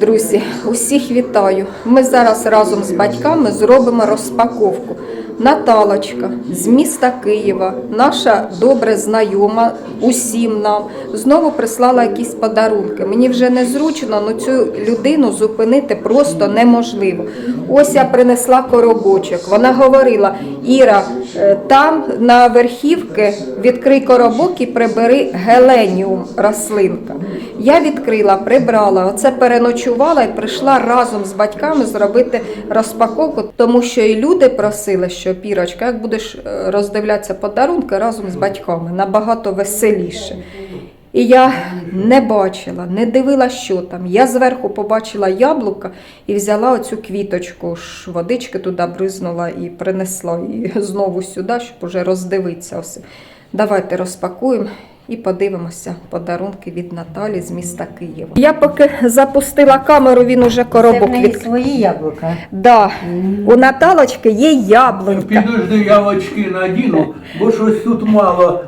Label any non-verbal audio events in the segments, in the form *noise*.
Друзі, усіх вітаю. Ми зараз разом з батьками зробимо розпаковку. Наталочка з міста Києва, наша добре знайома усім нам, знову прислала якісь подарунки. Мені вже незручно, але цю людину зупинити просто неможливо. Ось я принесла коробочок. Вона говорила: Іра, е, там на верхівки відкрий коробок і прибери геленіум рослинка. Я відкрила, прибрала, оце переночувала і прийшла разом з батьками зробити розпаковку, тому що і люди просили, що пірочка, як будеш е, роздивлятися подарунки разом з батьками, набагато веселіше. І я не бачила, не дивила, що там. Я зверху побачила яблука і взяла оцю квіточку, ж водички туди бризнула і принесла і *laughs* знову сюди, щоб уже роздивитися. Ось. Давайте розпакуємо і подивимося подарунки від Наталі з міста Києва. Я поки запустила камеру, він уже Це в коробок неї від... свої яблука. Да, у Наталочки є яблунька. Підожди, я очки надіну, бо щось тут мало.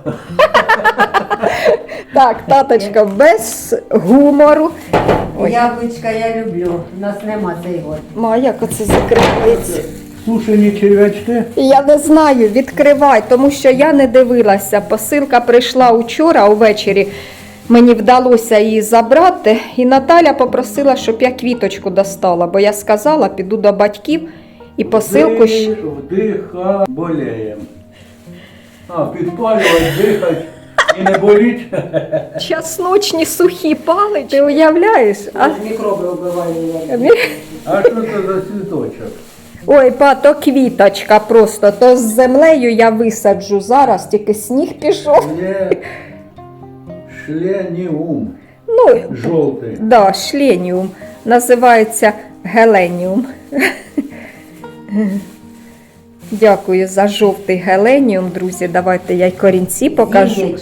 Так, таточка, без гумору. Ой. Яблучка я люблю. У нас нема цей год. Ма, як оце закривається? Сушені черв'ячки. Я не знаю, відкривай, тому що я не дивилася. Посилка прийшла учора увечері. Мені вдалося її забрати, і Наталя попросила, щоб я квіточку достала, бо я сказала, піду до батьків і посилку. щ- Вдиха, болеєм. А, підпалювати, дихати і не боліть. Часночні сухі пали. Ти уявляєш? А? Мікроби вбиваю. А що це за цвіточок? Ой, па, то квіточка просто, то з землею я висаджу зараз, тільки сніг пішов. Шленіум. Ну, Жовтий. Да, шленіум. Називається геленіум. Дякую за жовтий геленіум, друзі. Давайте я й корінці покажу.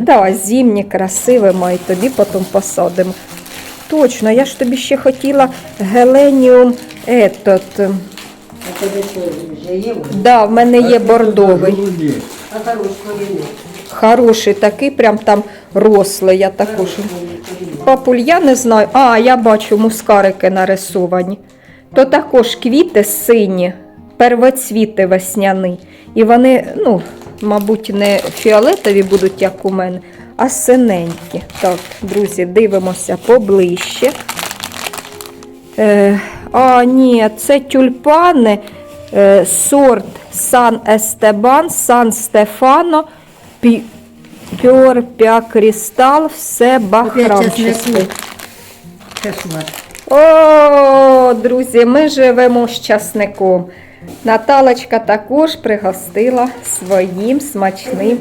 Да, зімні, красиве, ми і тобі потім посадимо. Точно, я ж тобі ще хотіла геленіум. Етот. А вже є? Да, в мене є бордовий. А хорош. Хороший такий, прям там рослий. Я також. Папуль, я не знаю. А, я бачу мускарики нарисовані. То також квіти сині, первоцвіти весняні. І вони, ну, мабуть, не фіолетові будуть, як у мене, а синенькі. Так, друзі, дивимося поближче. Е, а, ні, це тюльпани, е, сорт Сан Естебан, Сан Стефано, Пі- Пьор Пя Крістал, все. Кошмар. О, друзі, ми живемо з часником. Наталочка також пригостила своїм смачним.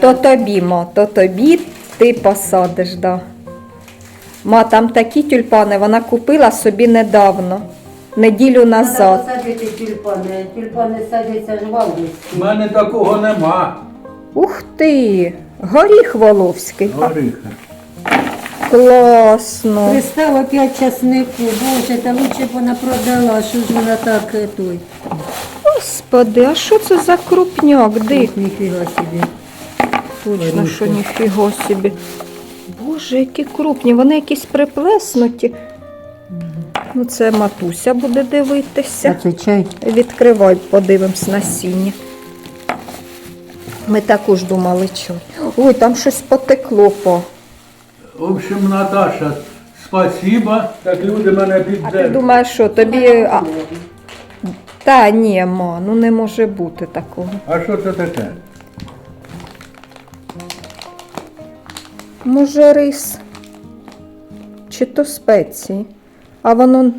То тобі, ма, то тобі ти посадиш, да. Ма, там такі тюльпани вона купила собі недавно, неділю Треба назад. посадити тюльпани. Тюльпани садяться ж в августі. У мене такого нема. Ух ти! Горіх Воловський. А, Горіха. Класно. Пристав опять часнику. Боже, та лучше б вона продала. Що ж вона так е, той? Господи, а що це за крупняк? Дик? Ніфіга собі. Точно, що ніфіго собі. Боже, які крупні, вони якісь приплеснуті. Ну, це матуся буде дивитися. це чай? Відкривай, подивимось насіння. Ми також думали, що. Ой, там щось потекло по. В общем, Наташа, спасибо. Так люди мене А ти піддержують. думаєш, що тобі. А... Та ні, ма, ну не може бути такого. А що це таке? Може, рис. Чи то спеції. А воно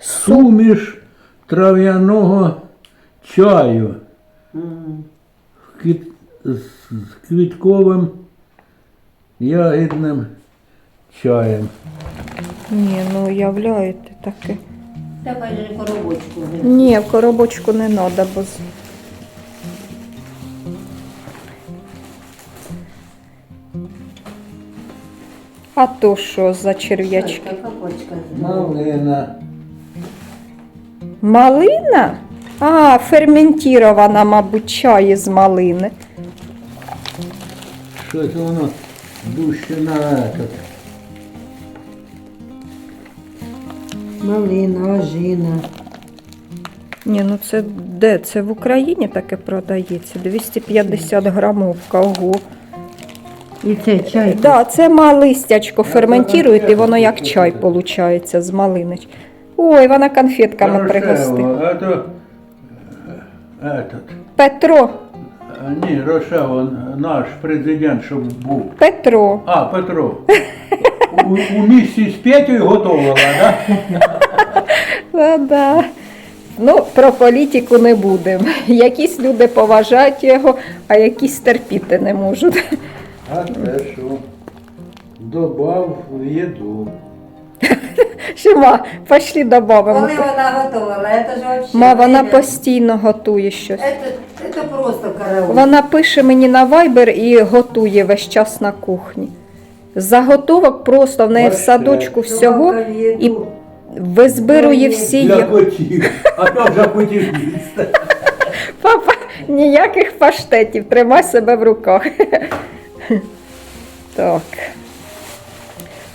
Суміш трав'яного чаю з з квітковим ягідним чаєм. Ні, ну уявляєте таке. Давай же коробочку. Ні, в коробочку не треба, бо. з- А то що за черв'ячки? Малина. Малина? А, ферментірована, мабуть, чай із малини. Щось воно дужче на этот. Малина, ожина. Ні, ну це де? Це в Україні таке продається. 250 грамовка. Ого. І це чай. Да, це малистячко ферментують, і воно як чай виходить з малинич. Ой, вона конфетками это, е, этот, Петро, ні, Рошево, наш президент, щоб був. Петро. А, Петро. У, у місті з Петю готувала, да? Да, *laughs* да. Ну, про політику не будемо. Якісь люди поважають його, а якісь терпіти не можуть. Що? Добав в їду. *laughs* Шима, пошли додамо. Коли вона готувала, це ж вообще. Ма, вона время. постійно готує щось. Це, це просто караул. Вона пише мені на Viber і готує весь час на кухні. Заготовок просто в неї в Бачите, садочку всього в і визбирує всі. Для є- котів. А то вже *laughs* хотів їсти. Папа, ніяких паштетів, тримай себе в руках. *laughs* Так.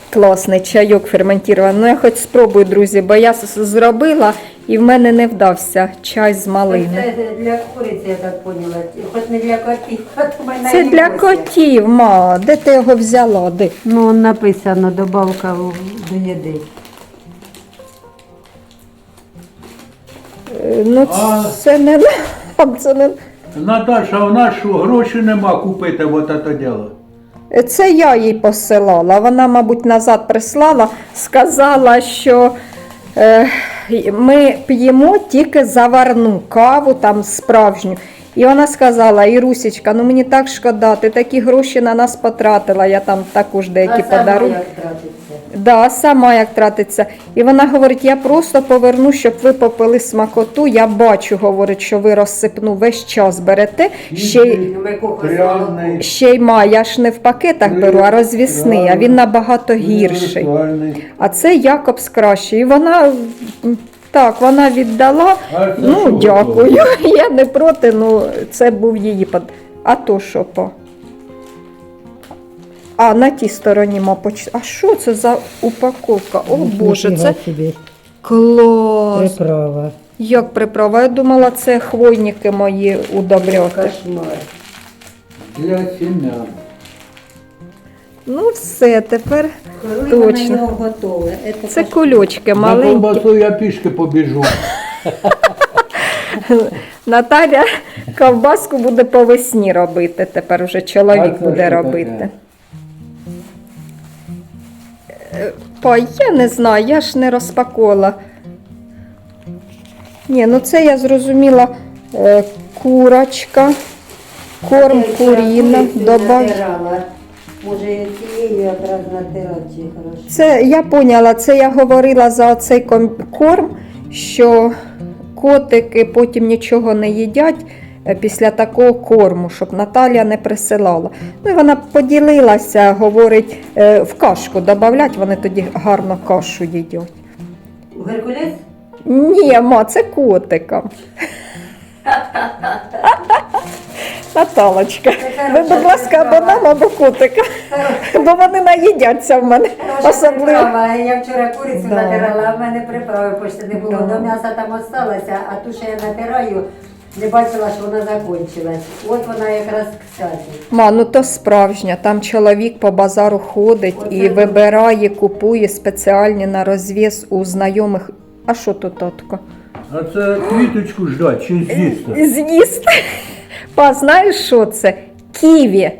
Класний чайок ферментований. Ну, я хоч спробую, друзі, бо я зробила і в мене не вдався чай з малини. Це для куриці, я так поняла. Хоч не для котів, *laughs* а то ми Це для котів, ма. Де ти його взяла? Де? Ну, написано добавка в- до їди. Е, Ну, це не *laughs* нам, це не. Наташа, у нас що, гроші нема купити от це діло. Це я їй посилала. Вона, мабуть, назад прислала, сказала, що е, ми п'ємо тільки заварну каву, там справжню. І вона сказала: Ірусічка, ну мені так шкода, ти такі гроші на нас потратила, я там також деякі а сама подарунки. як тратиться? Да, сама як тратиться. І вона говорить: я просто поверну, щоб ви попили смакоту. Я бачу, говорить, що ви розсипну весь час берете. Ще й Ну. Ще й ма, я ж не в пакетах беру, а розвісний, а він набагато гірший. А це Якобс краще. І вона так, вона віддала. А Ну, що дякую. *laughs* Я не проти, ну це був її под. А то що по? А на тій стороні, ма, поч... А що це за упаковка? О Боже, це клас. приправа. Як приправа? Я думала, це хвойники мої удобряти. Кошмар. Для сім'ян. Ну все, тепер Коли Точно. вона його готове. Це, це кульочки На маленькі. ковбасу я пішки побіжу. *laughs* Наталя ковбаску буде по весні робити. Тепер уже А чоловік це буде що робити. таке? Па, я не знаю, я ж не розпаковувала. Ні, ну це я зрозуміла е, курочка, корм куріна, добав. натирала. Може, цією якраз натирати хорошо. Це я поняла, це я говорила за ком- корм, що котики потім нічого не їдять е, після такого корму, щоб Наталя не присилала. Ну і вона поділилася, говорить, е, в кашку додавлять, вони тоді гарно кашу їдять. Геркулес? Ні, ма, це котикам. *laughs* Наталочка, ви, будь ласка, або нам, або котика, бо вони наїдяться в мене. Особливо. Я вчора курицю Да. натирала, а в мене приправи почти не було. Да. До м'яса там осталося, а ту, що я натираю, не бачила, що вона закінчилась. От вона якраз кстати. Ма, ну то справжня. Там чоловік по базару ходить і Оце вибирає, купує спеціальні на розв'яз у знайомих. А що тут татко? А це квіточку ждать чи з'їсти? З'їсти. Па, знаєш, що це? Ківі.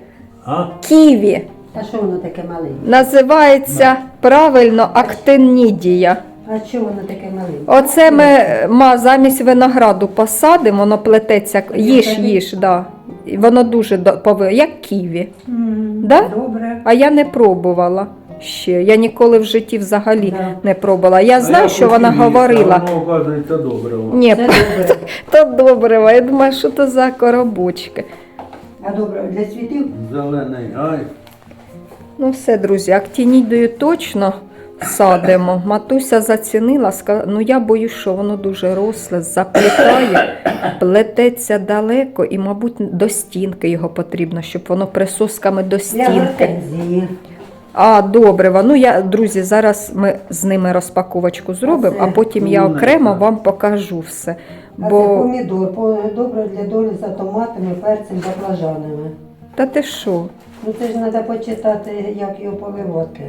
А? Ківі. А що воно таке маленьке? Називається правильно актинідія. А що воно таке маленьке? Оце ми ма, замість винограду посадимо, воно плететься. Їж, їж, да. І Воно дуже до- пови- як ківі. М, Да? Добре. А я не пробувала ще. Я ніколи в житті взагалі Да. не пробувала. Я знаю, що вона говорила. Воно, оказується, добре. Ні, Це добре. то добре. Я думаю, що то за коробочки. А добре, для цвітів? Зелений гай. Ну все, друзі, актінідою точно садимо. Матуся зацінила, сказала, ну я боюсь, що воно дуже росле, заплітає, плететься далеко і, мабуть, до стінки його потрібно, щоб воно присосками до Для стінки. гортензії. А, добре. Ну я, друзі, зараз ми з ними розпаковочку зробимо, а потім я окремо вам покажу все. А це Бо помідор, добре для долі за томатами, перцем, баклажанами. та ти що? Ну це ж треба почитати, як його поливати.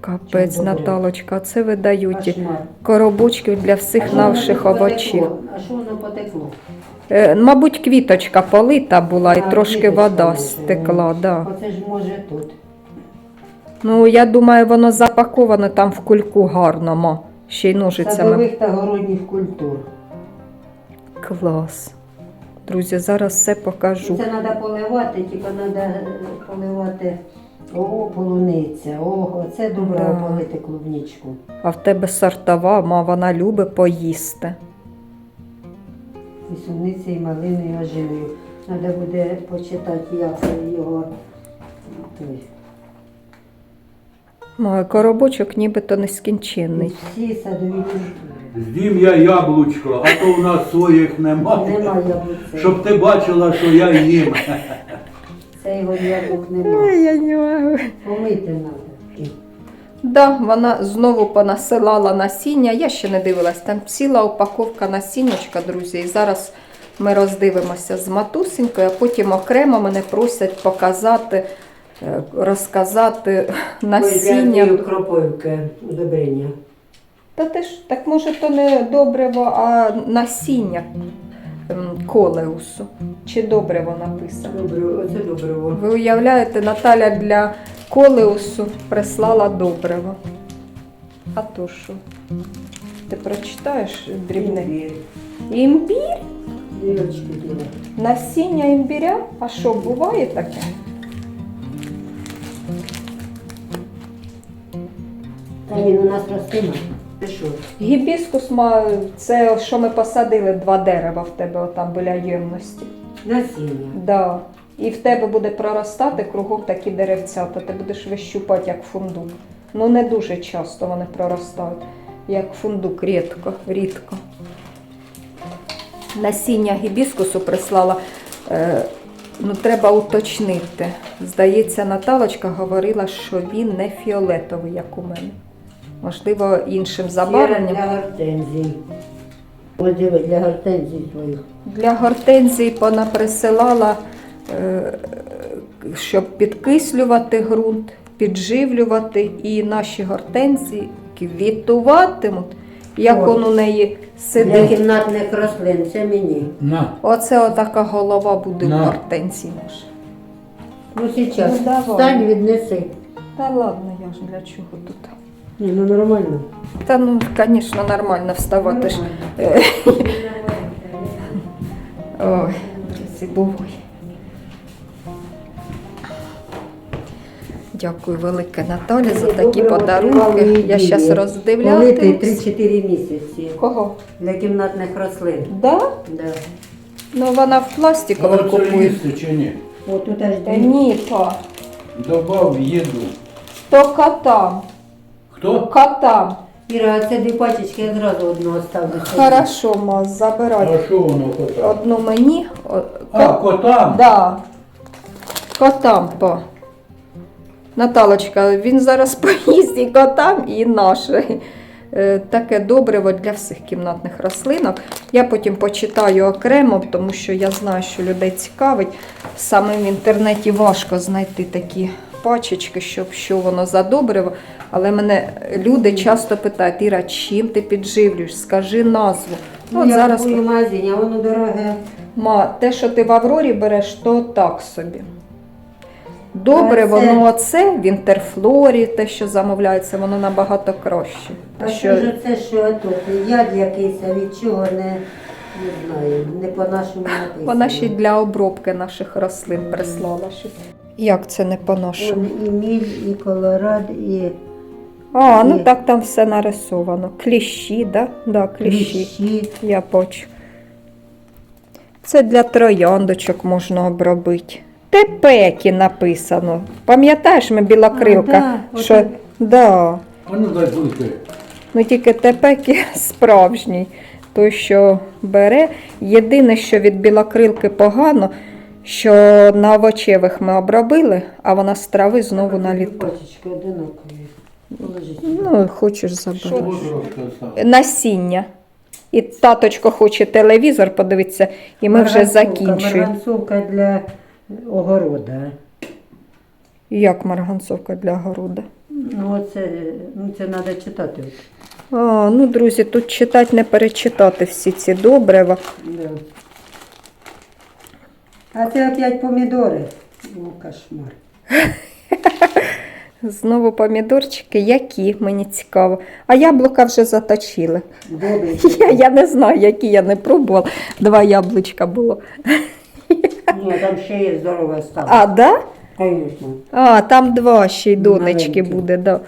Капець, добре? Наталочка, це ви дають Кошмар. коробочків для А всіх що воно наших тут овочів. А що воно потекло? Е, мабуть, квіточка полита була і А, трошки квіточка вода може. стекла. Да. Оце ж може тут. Ну, я думаю, воно запаковане там в кульку гарно, ма. Ще й ножицями. Садових та городніх культур. Клас. Друзі, зараз все покажу. Це треба поливати, тільки треба поливати о, полуниця. О, це добре Да. полити клубничку. А в тебе сортова, ма, вона любить поїсти. І суниці, і малиною, і ожиною. Треба буде почитати, як його. Той. Мой коробочок нібито нескінченний. всі садові культури. З'їм я яблучко, а то в нас своїх немає. Нема яблук. Щоб ти бачила, що я їм. Це його яблук нема. я не можу. Помити треба. Да, вона знову понасилала насіння. Я ще не дивилась, там ціла упаковка насіннячка, друзі. І зараз ми роздивимося з матусенькою, а потім окремо мене просять показати, розказати насіння. кропивки удобрення. Та ти ж так може то не добриво, а насіння ем, колеусу. Чи добриво написано? Добре, оце добриво. Ви уявляєте, Наталя для колеусу прислала добриво. А то що? Ти прочитаєш дрібне? Імбір. Імбір? Дірочки туди. Насіння імбіря? А що, буває таке? Він у нас ростиме. Гібіскус ма- це що ми посадили два дерева в тебе отам біля ємності. Насіння. Да. І в тебе буде проростати кругом такі деревця, то ти будеш вищупати як фундук. Ну не дуже часто вони проростають, як фундук, рідко, рідко. Насіння гібіскусу прислала. Е, ну, треба уточнити. Здається, Наталочка говорила, що він не фіолетовий, як у мене. Можливо, іншим забарвленням. для гортензій. Ось диви, для гортензій твоїх. Для гортензії вона присилала, е, щоб підкислювати ґрунт, підживлювати, і наші гортензії квітуватимуть, як он у неї Для сидить. кімнатних рослин, це мені. На. Оце отака голова буде На. в гортензії наша. Ну, зараз. Ну. Встань, віднеси. Та ладно, я ж для чого тут. Ні, ну нормально. Та ну, звісно, нормально вставати ж. Ой, друзі, бувай. Дякую велике Наталі за такі Доброго подарунки. тривалої Я зараз. Полити роздивлятимусь. 3-4 місяці. Кого? Для кімнатних рослин. Да? Да. Ну вона в це купує. чи ні? О, тут аж Та дві. ні, то. Добав їду. То котам. Хто? Котам. Іра, а це дві пачечки, я зразу одного ставлю. Хорошо, ма, забирай. А що воно кота? Одну мені. о- А, ко- котам? Да. Котам по. Наталочка, він зараз *laughs* поїсть і котам, і наше. Е, Таке добриво для всіх кімнатних рослинок. Я потім почитаю окремо, тому що я знаю, що людей цікавить. Саме в інтернеті важко знайти такі пачечки, щоб що воно за добриво. Але мене люди часто питають, Іра, чим ти підживлюєш? Скажи назву. Ну, От я зараз купую магазині, а воно дороге. Ма, те, що ти в Аврорі береш, то так собі. Добре, А це- воно оце в інтерфлорі, те, що замовляється, воно набагато краще. А Те, що ж це, що тут? Яд якийсь, а від чого не, не знаю, не по-нашому написано. Вона ще й для обробки наших рослин прислала щось. Як це не по-нашому? Он і міль, і колорад, і А, ну так там все нарисовано. Кліщі, да? Да, кліщі. кліщі. Я бачу. Це для трояндочок можна обробити. Тепекі написано. Пам'ятаєш ми білокрилка? А, да, що... отак. да. А ну дай бути. Ну тільки тепекі *laughs* справжній. Той, що бере. Єдине, що від білокрилки погано, що на овочевих ми обробили, а вона з трави знову налітає. Ну, хочеш забрати. Насіння. І таточко хоче телевізор подивитися, і ми вже Марганцовка, закінчуємо. Марганцовка для огорода. Як марганцовка для города? Ну, оце, ну, це треба читати. А, ну, друзі, тут читати не перечитати всі ці добрива. Да. А це опять помідори. О, кошмар. *laughs* Знову помідорчики, які, мені цікаво. А яблука вже заточили. Я, я не знаю, які я не пробувала. Два яблучка було. Ні, там ще є здорова стала. А, да? Звісно. А, там два ще й донечки Маленькі. буде, да.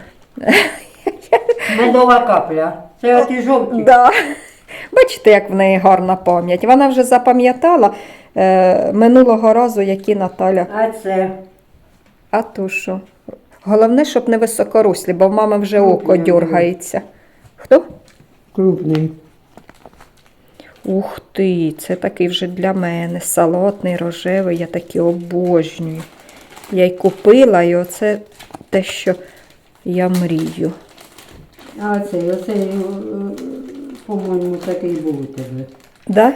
Медова капля. Це оті жовті. Да. Бачите, як в неї гарна пам'ять. Вона вже запам'ятала е, минулого разу, які Наталя. А це А то що? Головне, щоб не високорослі, бо в мами вже око дергається. Хто? крупний. Ух ти, це такий вже для мене. Салатний, рожевий, я такі обожнюю. Я й купила, і оце те, що я мрію. А цей, оцей, е, по-моєму, такий був у тебе. Да?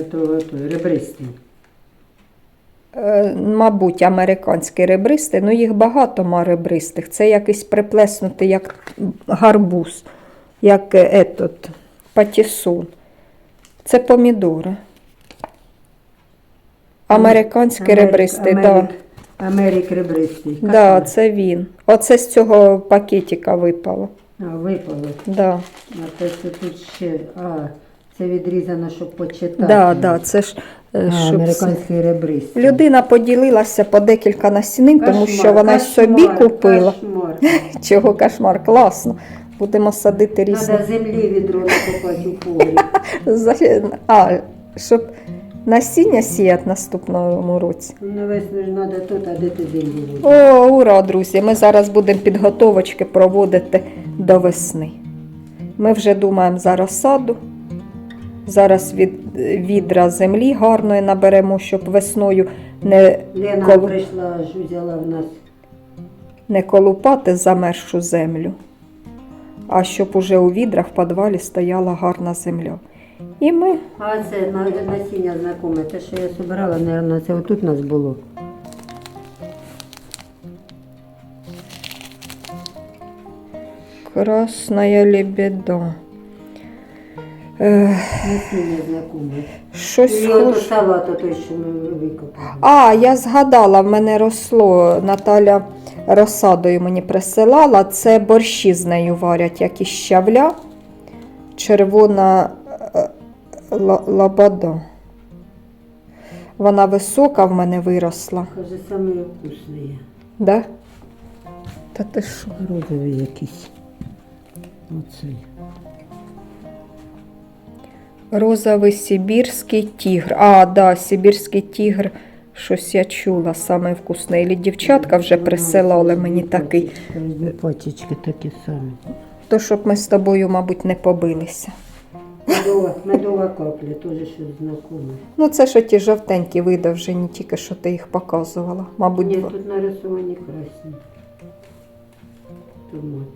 Ото, ото, ребристий. Е, мабуть, американський ребристий, ну їх багато ма ребристих. Це якийсь приплеснутий, як гарбуз, як е, етот, патісон. Це помідори. Американський ребристий, так. Америк, Америк ребристий. Да. Да, це він. Оце з цього пакетика випало. А, випало. Да. А що тут ще, а, це відрізано, щоб почитати. Да, да, це ж е, А, щоб американський ребристий. людина поділилася по декілька насінин, тому що вона собі купила. *laughs* Чого кошмар, класно. Будемо садити різні. Треба землі відро накопати у полі. *laughs* А, щоб насіння сіяти наступному році. На весну ж треба тут, а де ти будеш? О, ура, друзі! Ми зараз будемо підготовочки проводити до весни. Ми вже думаємо за розсаду. Зараз від відра землі гарної наберемо, щоб весною не, Лена Коло- прийшла, взяла в нас. не колупати замерзшу землю, а щоб уже у відрах в підвалі стояла гарна земля. І ми А це на- насіння знакоме. Те, що я збирала, мабуть, це отут у нас було. красная лебеда. Е, щось що ми викопали. А, я згадала, в мене росло. Наталя розсадою мені присилала. Це борщі з нею варять, як із щавля. Червона е, ла- лабада. Вона висока в мене виросла. Каже, самі вкусні. Да? Та ти що? Розові якісь. Оцей. Розовий сибірський тігр. А, да, сибірський тігр. Щось я чула, саме вкусне. Ілі дівчатка вже присилали мені такий. Пачечки такі самі. То, щоб ми з тобою, мабуть, не побилися. Медова, медова капля, теж щось знакоме. Ну, це що ті жовтенькі видовжені, тільки що ти їх показувала. Мабуть, Ні, два. тут нарисовані красні. Томат.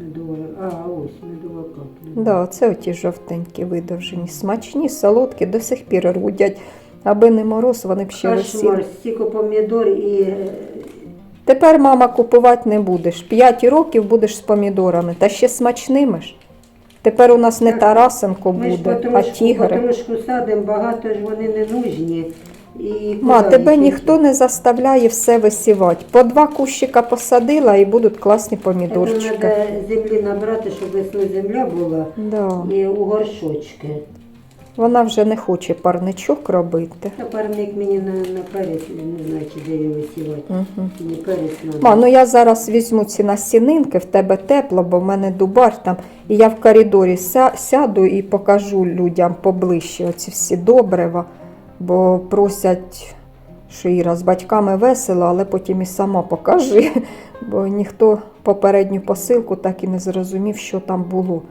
Медова, а, ось, медова капля. Да, це оті жовтенькі видовжені. Смачні, солодкі, до сих пір рудять. Аби не мороз, вони б ще висіли. Кошмар, стільки помідор і е, Тепер, мама, купувати не будеш. П'ять років будеш з помідорами, та ще смачними ж. Тепер у нас не Тарасенко ми ж буде, а потрошку, тігри. потрошку садимо, багато ж вони не нужні. І Ма, тебе ніхто не заставляє все висівати. По два кущика посадила і будуть класні помідорчики. Треба землі набрати, щоб весною земля була Да. і у горшочки. Вона вже не хоче парничок робити. Та парник мені на, на перець, не знаю, чи де його висівати. Угу. Мені перець надо. Ма, ну я зараз візьму ці насінинки, в тебе тепло, бо в мене дубар там. І я в коридорі ся, сяду і покажу людям поближче оці всі добрива, бо просять, що Іра з батьками весело, але потім і сама покажи, *laughs* бо ніхто попередню посилку так і не зрозумів, що там було.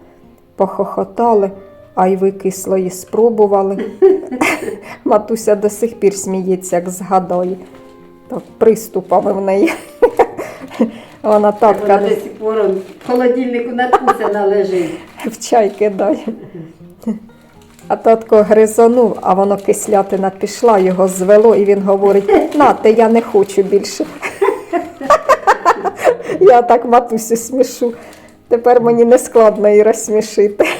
Похохотали. Айви кислої спробували. *laughs* Матуся до сих пір сміється, як згадає. Так, приступами в неї. *laughs* Вона Вона татка до сих пор в холодильнику надкусана лежить. в чай кидає. А татко гризонув, а воно кислятина пішла, його звело, і він говорить: нате, я не хочу більше. *laughs* Я так матусю смішу. Тепер мені не складно її розсмішити. *laughs*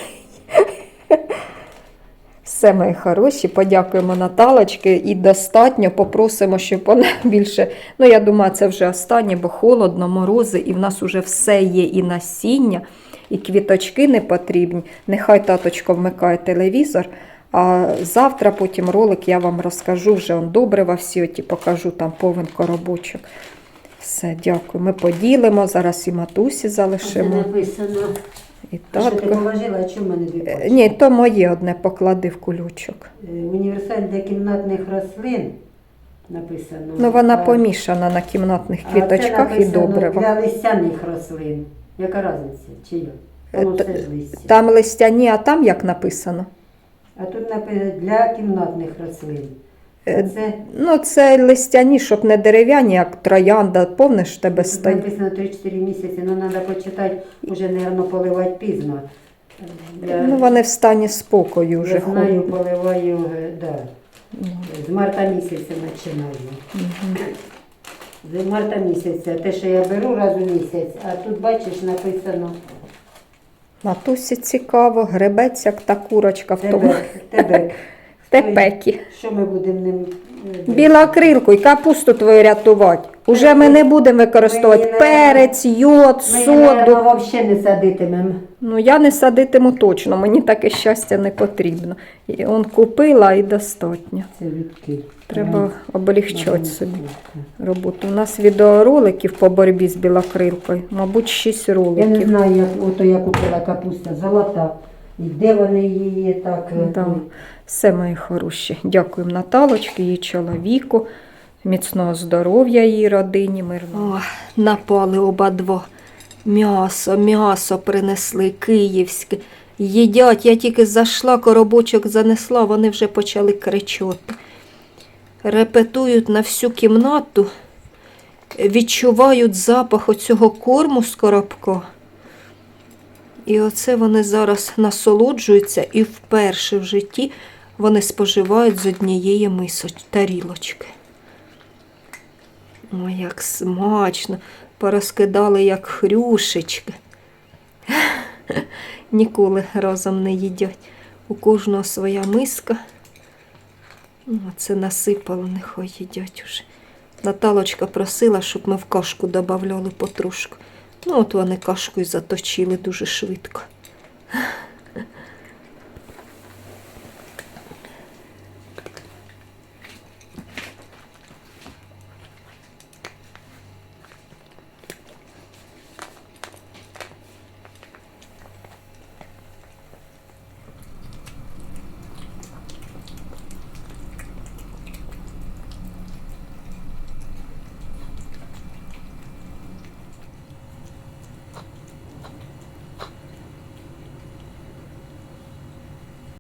Все, мої хороші, подякуємо Наталочки і достатньо попросимо, щоб вона *laughs* більше. Ну, я думаю, це вже останнє, бо холодно, морози, і в нас уже все є і насіння, і квіточки не потрібні. Нехай таточко вмикає телевізор. А завтра потім ролик я вам розкажу вже он добрива всі оті покажу там повен коробочок. Все, дякую. Ми поділимо. Зараз і матусі залишимо. написано. І ти татко. положила, а чому мене дві Е, пачки? Ні, то моє одне поклади в кульочок. Е, Універсаль для кімнатних рослин написано. Ну, вона помішана на кімнатних а це квіточках і написано добрива. Для листяних рослин. Яка різниця? Чи я? Воно Е, все ж листя. Там листяні, а там як написано? А тут написано для кімнатних рослин. А Е, це Ну, це листяні, щоб не дерев'яні, як троянда. Повниш тебе тут стоїть. написано 3-4 місяці, ну треба почитати, вже, мабуть, поливати пізно. Я, Ну, вони в стані спокою вже я знаю, ходять. поливаю, е, да. Ну, З марта місяця починаю. З марта місяця. Те, що я беру раз у місяць, а тут бачиш написано Матусі цікаво, гребець, як та курочка в тому тебе. тебе. *laughs* тепекі. Що ми будемо ним? Білокрилку і капусту твою рятувати. Уже ми не будемо використовувати Ми перець, йод, Ми соду. мабуть, взагалі не садитимемо. Ну, я не садитиму точно, мені таке щастя не потрібно. І он купила і достатньо. Це відки. Треба облегчати собі роботу. У нас відеороликів по боротьбі з білокрилкою, мабуть, 6 Я не роликів. знаю, як ото я купила капуста золота. І де вони її так. е, Да. Все, мої хороші. Дякуємо Наталочці, її чоловіку, міцного здоров'я її родині, мирного. О, напали оба два. М'ясо, м'ясо принесли київське. Їдять, я тільки зайшла, коробочок занесла, вони вже почали кричати. Репетують на всю кімнату, відчувають запах оцього корму з коробка. І оце вони зараз насолоджуються і вперше в житті вони споживають з однієї мисоч, тарілочки. Ой, як смачно, порозкидали як хрюшечки. *laughs* Ніколи разом не їдять. У кожного своя миска. Ну, Це насипало, нехай їдять уже. Наталочка просила, щоб ми в кашку додавали потрошку. Ну, от вони кашку і заточили дуже швидко.